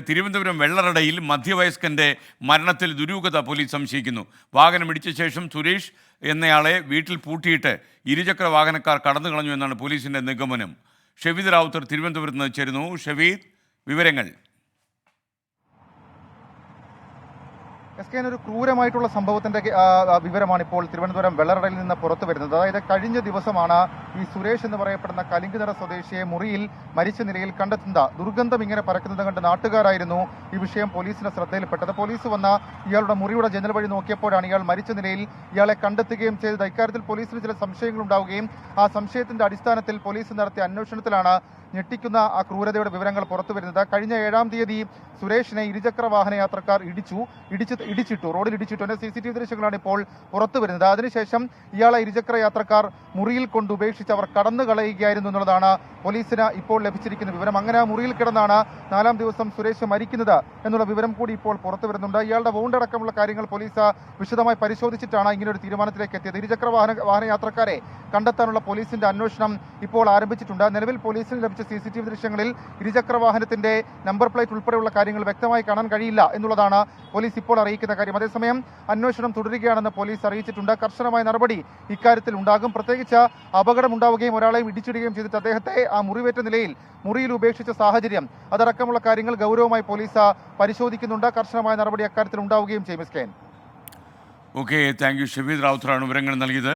തിരുവനന്തപുരം വെള്ളറടയിൽ മധ്യവയസ്കന്റെ മരണത്തിൽ ദുരൂഹത പോലീസ് സംശയിക്കുന്നു. വാഹനം ഇടിച്ച ശേഷം സുരേഷ് എന്നയാളെ വീട്ടിൽ പൂട്ടിയിട്ട് ഇരുചക്ര വാഹനക്കാർ കടന്നു കളഞ്ഞു എന്നാണ് പോലീസിന്റെ നിഗമനം. ഷെവീദ് റാവുത്തർ തിരുവനന്തപുരത്ത് നിന്ന് ചേരുന്നു. ഷെവീദ് വിവരങ്ങൾ. എസ് ഒരു ക്രൂരമായിട്ടുള്ള സംഭവത്തിന്റെ വിവരമാണ് ഇപ്പോൾ തിരുവനന്തപുരം വെള്ളറടയിൽ നിന്ന് പുറത്തു വരുന്നത്. അതായത് കഴിഞ്ഞ ദിവസമാണ് ഈ സുരേഷ് എന്ന് പറയപ്പെടുന്ന കലിംഗനട സ്വദേശിയെ മുറിയിൽ മരിച്ച നിലയിൽ കണ്ടെത്തുന്നത് ദുർഗന്ധം ഇങ്ങനെ പരക്കുന്നത് കണ്ട് നാട്ടുകാരായിരുന്നു ഈ വിഷയം പോലീസിന്റെ ശ്രദ്ധയിൽപ്പെട്ടത്. പോലീസ് വന്ന ഇയാളുടെ മുറിയുടെ ജനൽ വഴി നോക്കിയപ്പോഴാണ് ഇയാൾ മരിച്ച നിലയിൽ ഇയാളെ കണ്ടെത്തുകയും ചെയ്തത്. ഇക്കാര്യത്തിൽ പോലീസിന് ചില സംശയങ്ങൾ ഉണ്ടാവുകയും ആ സംശയത്തിന്റെ അടിസ്ഥാനത്തിൽ പോലീസ് നടത്തിയ അന്വേഷണത്തിലാണ് ഞെട്ടിക്കുന്ന ആ ക്രൂരതയുടെ വിവരങ്ങൾ പുറത്തു വരുന്നത് കഴിഞ്ഞ ഏഴാം തീയതി സുരേഷിനെ ഇരുചക്ര വാഹന യാത്രക്കാർ ഇടിച്ചു ഇടിച്ച് ഇടിച്ചിട്ടു. റോഡിൽ ഇടിച്ചിട്ടു. അതിന്റെ സി സി ടി വി ദൃശ്യങ്ങളാണ് ഇപ്പോൾ പുറത്തു വരുന്നത്. അതിനുശേഷം ഇയാളെ ഇരുചക്ര യാത്രക്കാർ മുറിയിൽ കൊണ്ട് ഉപേക്ഷിച്ച് അവർ കടന്നു കളയുകയായിരുന്നു എന്നുള്ളതാണ് പോലീസിന് ഇപ്പോൾ ലഭിച്ചിരിക്കുന്ന വിവരം. അങ്ങനെ ആ മുറിയിൽ കിടന്നാണ് നാലാം ദിവസം സുരേഷ് മരിക്കുന്നത് എന്നുള്ള വിവരം കൂടി ഇപ്പോൾ പുറത്തു വരുന്നുണ്ട്. ഇയാളുടെ വൗണ്ട് അടക്കമുള്ള കാര്യങ്ങൾ പോലീസ് വിശദമായി പരിശോധിച്ചിട്ടാണ് ഇങ്ങനെ ഒരു തീരുമാനത്തിലേക്ക് എത്തിയത്. ഇരുചക്ര വാഹന വാഹന യാത്രക്കാരെ കണ്ടെത്താനുള്ള പോലീസിന്റെ അന്വേഷണം ഇപ്പോൾ ആരംഭിച്ചിട്ടുണ്ട്. നിലവിൽ പോലീസിന് ലഭിച്ച സി സി ടി വി ദൃശ്യങ്ങളിൽ ഇരുചക്ര വാഹനത്തിന്റെ നമ്പർ പ്ലേറ്റ് ഉൾപ്പെടെയുള്ള കാര്യങ്ങൾ വ്യക്തമായി കാണാൻ കഴിയില്ല എന്നുള്ളതാണ് പോലീസ് ഇപ്പോൾ അറിയിക്കുന്ന കാര്യം. അതേസമയം അന്വേഷണം തുടരുകയാണെന്ന് പോലീസ് അറിയിച്ചിട്ടുണ്ട്. കർശനമായ നടപടി ഇക്കാര്യത്തിൽ ഉണ്ടാകും. പ്രത്യേകിച്ച് അപകടം ഉണ്ടാവുകയും ഒരാളെയും ഇടിച്ചിടുകയും ചെയ്തിട്ട് അദ്ദേഹത്തെ ആ മുറിവേറ്റ നിലയിൽ മുറിയിൽ ഉപേക്ഷിച്ച സാഹചര്യം അതടക്കമുള്ള കാര്യങ്ങൾ ഗൗരവമായി പോലീസ് പരിശോധിക്കുന്നുണ്ട്. കർശനമായ നടപടി അക്കാര്യത്തിൽ ഉണ്ടാവുകയും ചെയ്യും. Okay thank you. ഷബീദ് റാവുത്തറാണ് വിവരങ്ങൾ നൽകിയത്.